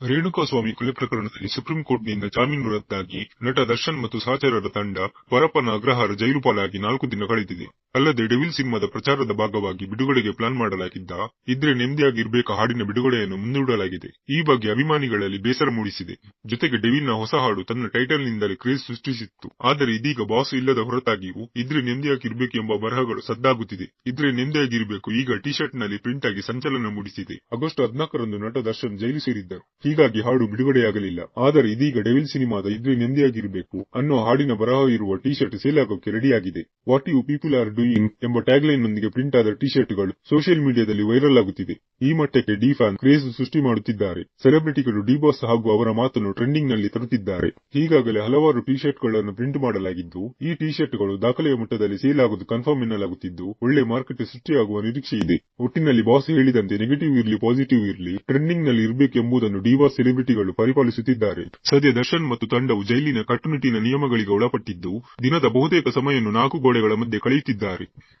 ರೇಣುಕಾಸ್ವಾಮಿ ಕೊಲೆ ಪ್ರಕರಣದಲ್ಲಿ ಸುಪ್ರೀಂ ಕೋರ್ಟ್ನಿಂದ ಜಾಮೀನು ರದ್ದಾಗಿ ನಟ ದರ್ಶನ್ ಮತ್ತು ಸಹಚರರ ತಂಡ ಪರಪ್ಪನ ಅಗ್ರಹಾರ ಜೈಲು ಪಾಲಾಗಿ ನಾಲ್ಕು ದಿನ ಕಳೆದಿದೆ. ಅಲ್ಲದೆ ಡೆವಿಲ್ ಸಿನಿಮಾದ ಪ್ರಚಾರದ ಭಾಗವಾಗಿ ಬಿಡುಗಡೆಗೆ ಪ್ಲಾನ್ ಮಾಡಲಾಗಿದ್ದ, ಇದ್ರೆ ನೆಮ್ಮದಿಯಾಗಿರ್ಬೇಕ ಹಾಡಿನ ಬಿಡುಗಡೆಯನ್ನು ಮುಂದೂಡಲಾಗಿದೆ. ಈ ಬಗ್ಗೆ ಅಭಿಮಾನಿಗಳಲ್ಲಿ ಬೇಸರ ಮೂಡಿಸಿದೆ. ಜೊತೆಗೆ ಡೆವಿಲ್ನ ಹೊಸ ಹಾಡು ತನ್ನ ಟೈಟಲ್ ನಿಂದಲೇ ಕ್ರೇಜ್ ಸೃಷ್ಟಿಸಿತ್ತು. ಆದರೆ ಇದೀಗ ಬಾಸ್ ಇಲ್ಲದ ಹೊರತಾಗಿಯೂ ಇದ್ರೆ ನೆಮ್ಮದಿಯಾಗಿರ್ಬೇಕು ಎಂಬ ಬರಹಗಳು ಸದ್ದಾಗುತ್ತಿದೆ. ಇದ್ರೆ ನೆಮ್ಮದಿಯಾಗಿರ್ಬೇಕು ಈಗ ಟೀ-ಶರ್ಟ್ನಲ್ಲಿ ಪ್ರಿಂಟ್ ಆಗಿ ಸಂಚಲನ ಮೂಡಿಸಿದೆ. ಆಗಸ್ಟ್ ಹದಿನಾಲ್ಕರಂದು ನಟ ದರ್ಶನ್ ಜೈಲು ಸೇರಿದ್ದರು. ಹೀಗಾಗಿ ಹಾಡು ಬಿಡುಗಡೆಯಾಗಲಿಲ್ಲ. ಆದರೆ ಇದೀಗ ಡೆವಿಲ್ ಸಿನಿಮಾದ ಇದ್ರೆ ನೆಮ್ಮದಿಯಾಗಿರ್ಬೇಕು ಅನ್ನೋ ಹಾಡಿನ ಬರಹ ಇರುವ ಟೀ ಶರ್ಟ್ ಸೇಲ್ ಆಗೋಕೆ ರೆಡಿಯಾಗಿದೆ. What you people are doing ಎಂಬ ಟ್ಯಾಗ್ಲೈನ್ ನೊಂದಿಗೆ ಪ್ರಿಂಟ್ ಆದ ಟಿ ಶರ್ಟ್ಗಳು ಸೋಷಿಯಲ್ ಮೀಡಿಯಾದಲ್ಲಿ ವೈರಲ್ ಆಗುತ್ತಿದೆ ಈ ಮಟ್ಟಕ್ಕೆ ಡಿ ಫ್ಯಾನ್ ಕ್ರೇಜ್ ಸೃಷ್ಟಿ ಮಾಡುತ್ತಿದ್ದಾರೆ. ಸೆಲೆಬ್ರಿಟಿಗಳು ಡಿ ಬಾಸ್ ಹಾಗೂ ಅವರ ಮಾತನ್ನು ಟ್ರೆಂಡಿಂಗ್ನಲ್ಲಿ ತರುತ್ತಿದ್ದಾರೆ. ಈಗಾಗಲೇ ಹಲವಾರು ಟಿ ಶರ್ಟ್ಗಳನ್ನು ಪ್ರಿಂಟ್ ಮಾಡಲಾಗಿದ್ದು, ಈ ಟಿ ಶರ್ಟ್ಗಳು ದಾಖಲೆಯ ಮಟ್ಟದಲ್ಲಿ ಸೇಲ್ ಆಗುವುದು ಕನ್ಫರ್ಮ್ ಎನ್ನಲಾಗುತ್ತಿದ್ದು, ಒಳ್ಳೆ ಮಾರ್ಕೆಟ್ ಸೃಷ್ಟಿಯಾಗುವ ನಿರೀಕ್ಷೆ ಇದೆ. ಒಟ್ಟಿನಲ್ಲಿ ಬಾಸ್ ಹೇಳಿದಂತೆ ನೆಗೆಟಿವ್ ಇರಲಿ ಪಾಸಿಟಿವ್ ಇರಲಿ ಟ್ರೆಂಡಿಂಗ್ನಲ್ಲಿ ಇರಬೇಕೆಂಬುದನ್ನು ಡಿ ಬಾಸ್ ಸೆಲೆಬ್ರಿಟಿಗಳು ಪರಿಪಾಲಿಸುತ್ತಿದ್ದಾರೆ. ಸದ್ಯ ದರ್ಶನ್ ಮತ್ತು ತಂಡವು ಜೈಲಿನ ಕಟ್ಟುನಿಟ್ಟಿನ ನಿಯಮಗಳಿಗೆ ಒಳಪಟ್ಟಿದ್ದು, ದಿನದ ಬಹುತೇಕ ಸಮಯವನ್ನು ನಾಲ್ಕು ಗೋಡೆಗಳ ಮಧ್ಯೆ ಕಳೆಯುತ್ತಿದ್ದಾರೆ. rythme